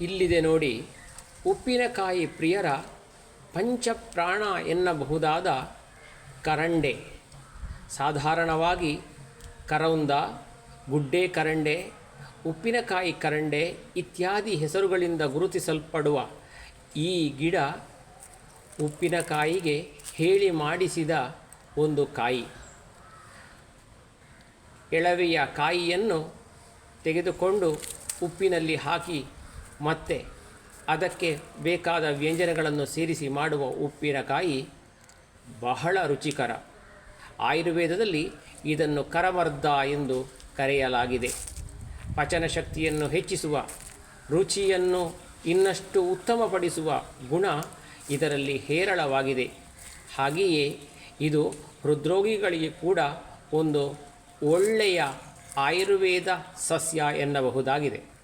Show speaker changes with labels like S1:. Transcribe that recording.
S1: ಇಲ್ಲಿದೆ ನೋಡಿ, ಉಪ್ಪಿನಕಾಯಿ ಪ್ರಿಯರ ಪಂಚಪ್ರಾಣ ಎನ್ನಬಹುದಾದ ಕರಂಡೆ. ಸಾಧಾರಣವಾಗಿ ಕರೌಂದ, ಗುಡ್ಡೆ ಕರಂಡೆ, ಉಪ್ಪಿನಕಾಯಿ ಕರಂಡೆ ಇತ್ಯಾದಿ ಹೆಸರುಗಳಿಂದ ಗುರುತಿಸಲ್ಪಡುವ ಈ ಗಿಡ ಉಪ್ಪಿನಕಾಯಿಗೆ ಹೇಳಿ ಮಾಡಿಸಿದ ಒಂದು ಕಾಯಿ. ಎಳವೆಯ ಕಾಯಿಯನ್ನು ತೆಗೆದುಕೊಂಡು ಉಪ್ಪಿನಲ್ಲಿ ಹಾಕಿ ಮತ್ತೆ ಅದಕ್ಕೆ ಬೇಕಾದ ವ್ಯಂಜನಗಳನ್ನು ಸೇರಿಸಿ ಮಾಡುವ ಉಪ್ಪಿನಕಾಯಿ ಬಹಳ ರುಚಿಕರ. ಆಯುರ್ವೇದದಲ್ಲಿ ಇದನ್ನು ಕರಮರ್ದ ಎಂದು ಕರೆಯಲಾಗಿದೆ. ಪಚನ ಶಕ್ತಿಯನ್ನು ಹೆಚ್ಚಿಸುವ, ರುಚಿಯನ್ನು ಇನ್ನಷ್ಟು ಉತ್ತಮಪಡಿಸುವ ಗುಣ ಇದರಲ್ಲಿ ಹೇರಳವಾಗಿದೆ. ಹಾಗೆಯೇ ಇದು ಹೃದ್ರೋಗಿಗಳಿಗೆ ಕೂಡ ಒಂದು ಒಳ್ಳೆಯ ಆಯುರ್ವೇದ ಸಸ್ಯ ಎನ್ನಬಹುದಾಗಿದೆ.